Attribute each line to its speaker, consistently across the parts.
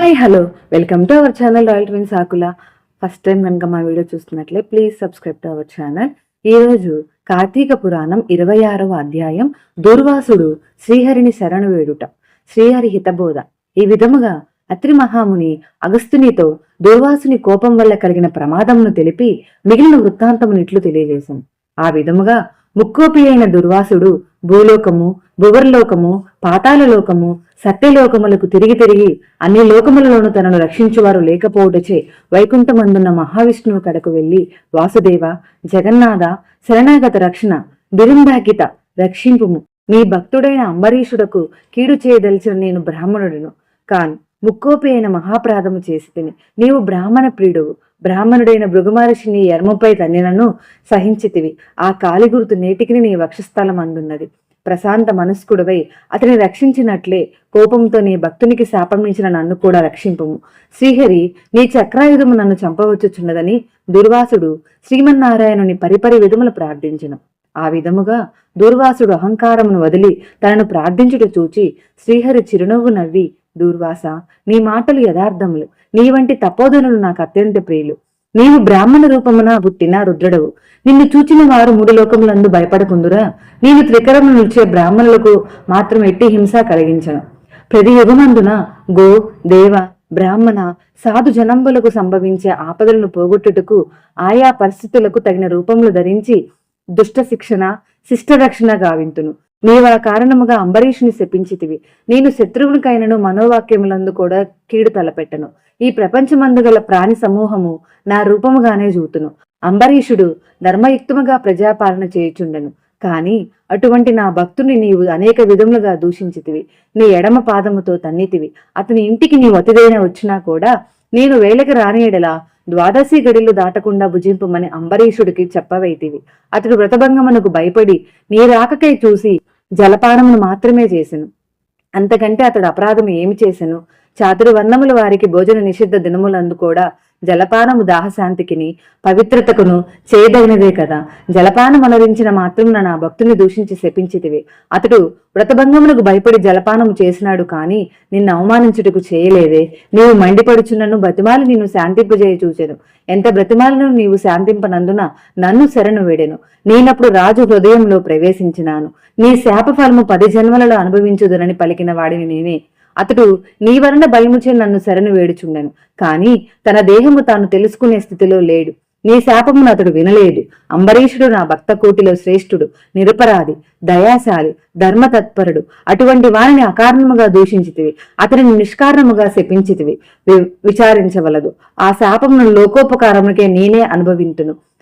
Speaker 1: Hi hello. Welcome to our channel royal twins Akula. First time కనుక మా video చూస్తున్నట్లే please subscribe to our channel. ఈరోజు కార్తీక పురాణం ఇరవై ఆరవ అధ్యాయం దుర్వాసుడు శ్రీహరిని శరణు వేడుట శ్రీహరి హితబోధ. ఈ విధముగా అత్రి మహాముని అగస్తునితో దుర్వాసుని కోపం వల్ల కలిగిన ప్రమాదమును తెలిపి మిగిలిన వృత్తాంతమునిట్లు తెలియజేశాను ఆ విధముగా ముక్కోపి అయిన దుర్వాసుడు భూలోకము భువర్లోకము పాతాళలోకము సత్యలోకములకు తిరిగి తిరిగి అన్ని లోకములలోనూ తనను రక్షించువారు లేకపోవటచే వైకుంఠమందున్న మహావిష్ణువు కడకు వెళ్ళి వాసుదేవ జగన్నాథ శరణాగత రక్షణ బిరిందాకిత రక్షింపుము. నీ భక్తుడైన అంబరీషుడకు కీడు చేయదలిచిన నేను బ్రాహ్మణుడును. కాను ముక్కోపి అయిన మహాప్రాధము చేసి తిని నీవు బ్రాహ్మణ ప్రియుడు బ్రాహ్మణుడైన భృగుమహర్షి నీ ఎర్మపై తన్నినను సహించితివి. ఆ కాలిగురుతు నేటికిని నేటికి నీ వక్షస్థలం అందున్నది. ప్రశాంత మనస్కుడవై అతని రక్షించినట్లే కోపంతో నీ భక్తునికి శాపమించిన నన్ను కూడా రక్షింపుము. శ్రీహరి నీ చక్రాయుధము నన్ను చంపవచ్చుచున్నదని దుర్వాసుడు శ్రీమన్నారాయణుని పరిపరి విధములు ప్రార్థించను. ఆ విధముగా దుర్వాసుడు అహంకారమును వదిలి తనను ప్రార్థించుట చూచి శ్రీహరి చిరునవ్వు నవ్వి దూర్వాస నీ మాటలు యథార్థములు. నీ వంటి తపోధనులు నాకు అత్యంత ప్రియులు. నీవు బ్రాహ్మణ రూపమున పుట్టిన రుద్రుడవు. నిన్ను చూచిన వారు మూడు లోకములందు భయపడకుందురా. నీవు త్రికరము నిలిచే బ్రాహ్మణులకు మాత్రం ఎట్టి హింస కలిగించను. ప్రతి యుగమందున గో దేవ బ్రాహ్మణ సాధు జనంబులకు సంభవించే ఆపదలను పోగొట్టుటకు ఆయా పరిస్థితులకు తగిన రూపములు ధరించి దుష్ట శిక్షణ శిష్ట రక్షణ గావింతును. నీవు ఆ కారణముగా అంబరీషుని శపించితివి. నేను శత్రువునికైనను మనోవాక్యములందు కూడా కీడు తలపెట్టను. ఈ ప్రపంచమందు గల ప్రాణి సమూహము నా రూపముగానే చూతును. అంబరీషుడు ధర్మయుక్తముగా ప్రజాపాలన చేయుచుండెను. కాని అటువంటి నా భక్తుని నీవు అనేక విధములుగా దూషించితివి. నీ ఎడమ పాదముతో తన్నితివి. అతని ఇంటికి నీ అతిదైన వచ్చినా కూడా నేను వేళకి రానియడలా ద్వాదశి గడిలు దాటకుండా భుజింపమని అంబరీషుడికి చెప్పవైతివి. అతడు వ్రతభంగమునకు భయపడి నీ రాకకై చూసి జలపానమును మాత్రమే చేసెను. అంతకంటే అతడు అపరాధం ఏమి చేసెను? చాతుర్వర్ణముల వారికి భోజన నిషిద్ధ దినములందు కూడా జలపానము దాహశాంతికిని పవిత్రతకును చేయదగినదే కదా. జలపానం అనరించిన మాత్రం నా భక్తుని దూషించి శపించితివి. అతడు వ్రతభంగమునకు భయపడి జలపానము చేసినాడు కాని నిన్ను అవమానించుటకు చేయలేదే. నీవు మండిపడుచున్నను బ్రతిమాలి నిన్ను శాంతింపజేయ చూచెను. ఎంత బ్రతిమాలను నీవు శాంతింపనందున నన్ను శరణు వేడెను. నేనప్పుడు రాజు హృదయంలో ప్రవేశించినాను. నీ శాప ఫలము పది జన్మలలో అనుభవించుదునని పలికిన వాడిని నేనే అతడు నీ వలన భయముచే నన్ను శరణు వేడుచుండెను. కానీ తన దేహము తాను తెలుసుకునే స్థితిలో లేడు. నీ శాపమును అతడు వినలేదు. అంబరీషుడు నా భక్త కోటిలో శ్రేష్ఠుడు నిరపరాధి దయాశాలి ధర్మతత్పరుడు. అటువంటి వారిని అకారణముగా దూషించితివి. అతనిని నిష్కారణముగా శపించితివి. వి- విచారించవలదు. ఆ శాపమును లోకోపకారమునికే నేనే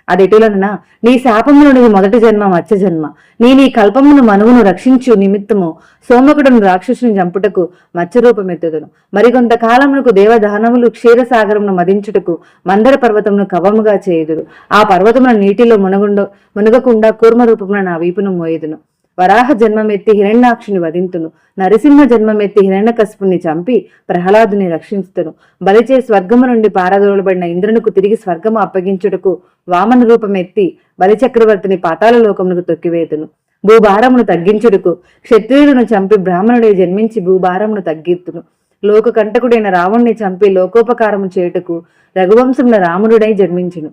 Speaker 1: అది అదెటులననా నీ శాపమునుడిది మొదటి జన్మ మత్స్య జన్మ. నీ నీ కల్పమును మనువును రక్షించు నిమిత్తము. సోమకుడును రాక్షసుని చంపుటకు మత్స్యరూపమెత్తుదును మరికొంతకాలమునకు దేవదానములు క్షీరసాగరమును మదించుటకు మందర పర్వతమును కవముగా చేయుదురు. ఆ పర్వతమున నీటిలో మునగుండ మునగకుండా కూర్మరూపమున నా వీపును మోయదును. వరాహ జన్మమెత్తి హిరణ్యాక్షుని వధింతును. నరసింహ జన్మమెత్తి హిరణ్యకశపుని చంపి ప్రహ్లాదుని రక్షించుతును. బలిచే స్వర్గము నుండి పారదోలబడిన ఇంద్రునికి తిరిగి స్వర్గము అప్పగించుటకు వామన రూపమెత్తి బలిచక్రవర్తిని పాతాల లోకమునకు తొక్కివేతును. భూభారమును తగ్గించుటకు క్షత్రియులను చంపి బ్రాహ్మణుడే జన్మించి భూభారమును తగ్గిత్తును. లోక కంటకుడైన రావణ్ణి చంపి లోకోపకారము చేయుటకు రఘువంశమున రాముడుడై జన్మించును.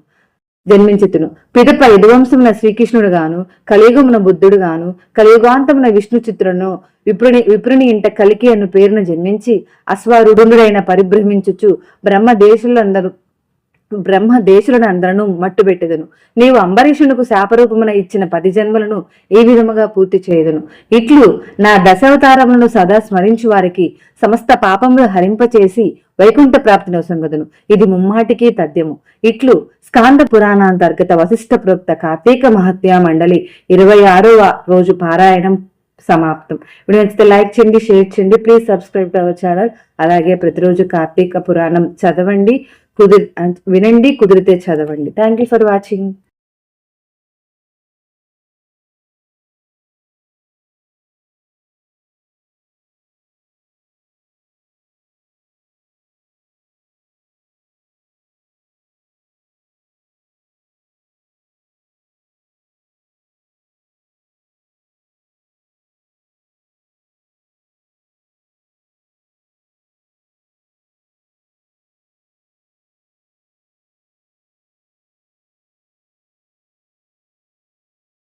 Speaker 1: జన్మించితును. పిదప యదువంశమున శ్రీకృష్ణుడు గాను కలియుగమున బుద్ధుడు గాను కలియుగాంతమున విష్ణు చిత్రును విప్రుని విప్రుని ఇంట కలికి అను పేరును జన్మించి అశ్వారుడుడైన పరిభ్రమించుచు బ్రహ్మ దేశులందరూ బ్రహ్మ దేశులను అందరను మట్టుబెట్టెదను. నీవు అంబరీషునకు శాపరూపమున ఇచ్చిన పది జన్మలను ఈ విధముగా పూర్తి చేయదును. ఇట్లు నా దశావతారములను సదా స్మరించు వారికి సమస్త పాపములు హరింపచేసి వైకుంఠ ప్రాప్తిని ఒసంగదును ఇది ముమ్మాటికి తథ్యము. ఇట్లు స్కాంద పురాణాంతర్గత వశిష్ఠ ప్రోక్త కార్తీక మహత్యా మండలి ఇరవై ఆరవ రోజు పారాయణం సమాప్తం. ఇప్పుడు నచ్చితే లైక్ చేయండి షేర్ చేయండి. Please subscribe our channel. అలాగే ప్రతిరోజు కార్తీక పురాణం చదవండి. కుదిరి వినండి కుదిరితే చదవండి. Thank you for watching